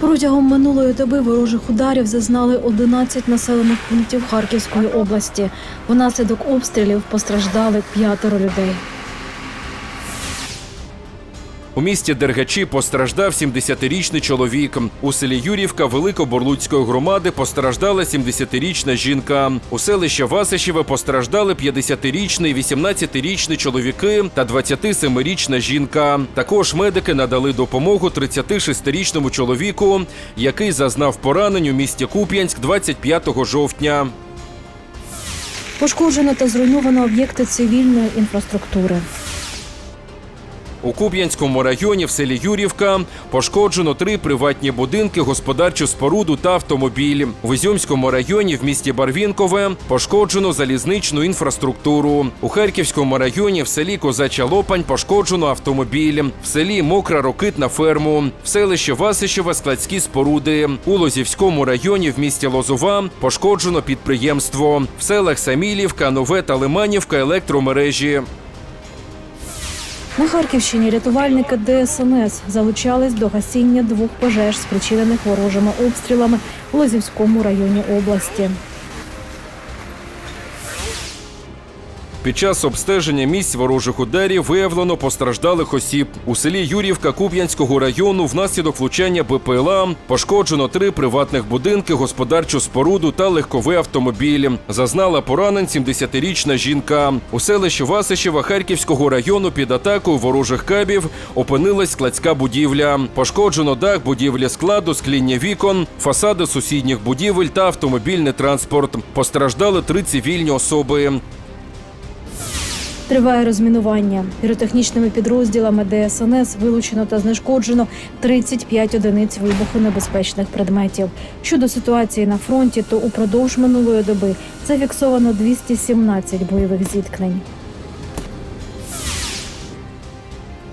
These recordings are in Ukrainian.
Протягом минулої доби ворожих ударів зазнали 11 населених пунктів Харківської області. Внаслідок обстрілів постраждали п'ятеро людей. У місті Дергачі постраждав 70-річний чоловік. У селі Юрівка Великоборлуцької громади постраждала 70-річна жінка. У селищі Васишеве постраждали 50-річний, 18-річний чоловіки та 27-річна жінка. Також медики надали допомогу 36-річному чоловіку, який зазнав поранень у місті Куп'янськ 25 жовтня. Пошкоджено та зруйновано об'єкти цивільної інфраструктури. У Куп'янському районі в селі Юрівка пошкоджено три приватні будинки, господарчу споруду та автомобіль. В Ізюмському районі в місті Барвінкове пошкоджено залізничну інфраструктуру. У Харківському районі в селі Козача Лопань пошкоджено автомобіль. В селі Мокра Рокитна ферму. В селищі Васищева складські споруди. У Лозівському районі в місті Лозова пошкоджено підприємство. В селах Самілівка, Нове та Лиманівка електромережі. На Харківщині рятувальники ДСНС залучались до гасіння двох пожеж, спричинених ворожими обстрілами у Лозівському районі області. Під час обстеження місць ворожих ударів виявлено постраждалих осіб. У селі Юрівка Куп'янського району внаслідок влучання БПЛА пошкоджено три приватних будинки, господарчу споруду та легковий автомобіль. Зазнала поранень 70-річна жінка. У селищі Васищева Харківського району під атакою ворожих кабів опинилась складська будівля. Пошкоджено дах будівлі складу, скління вікон, фасади сусідніх будівель та автомобільний транспорт. Постраждали три цивільні особи. Триває розмінування. Піротехнічними підрозділами ДСНС вилучено та знешкоджено 35 одиниць вибухонебезпечних предметів. Щодо ситуації на фронті, то упродовж минулої доби зафіксовано 217 бойових зіткнень.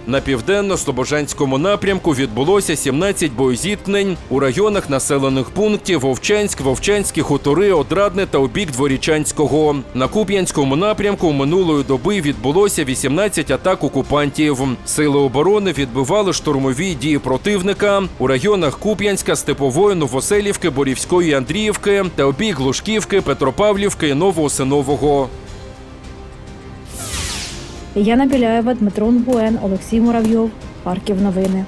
На південно-слобожанському напрямку відбулося 17 боєзіткнень у районах населених пунктів Вовчанськ, Вовчанські хутори, Одрадне та обік Дворічанського. На Куп'янському напрямку минулої доби відбулося 18 атак окупантів. Сили оборони відбивали штурмові дії противника у районах Куп'янська, Степової, Новоселівки, Борівської, Андріївки та обік Глушківки, Петропавлівки і Новоосинового. Яна Біляєва, Дмитро Нгуен, Олексій Муравйов. Харків новини.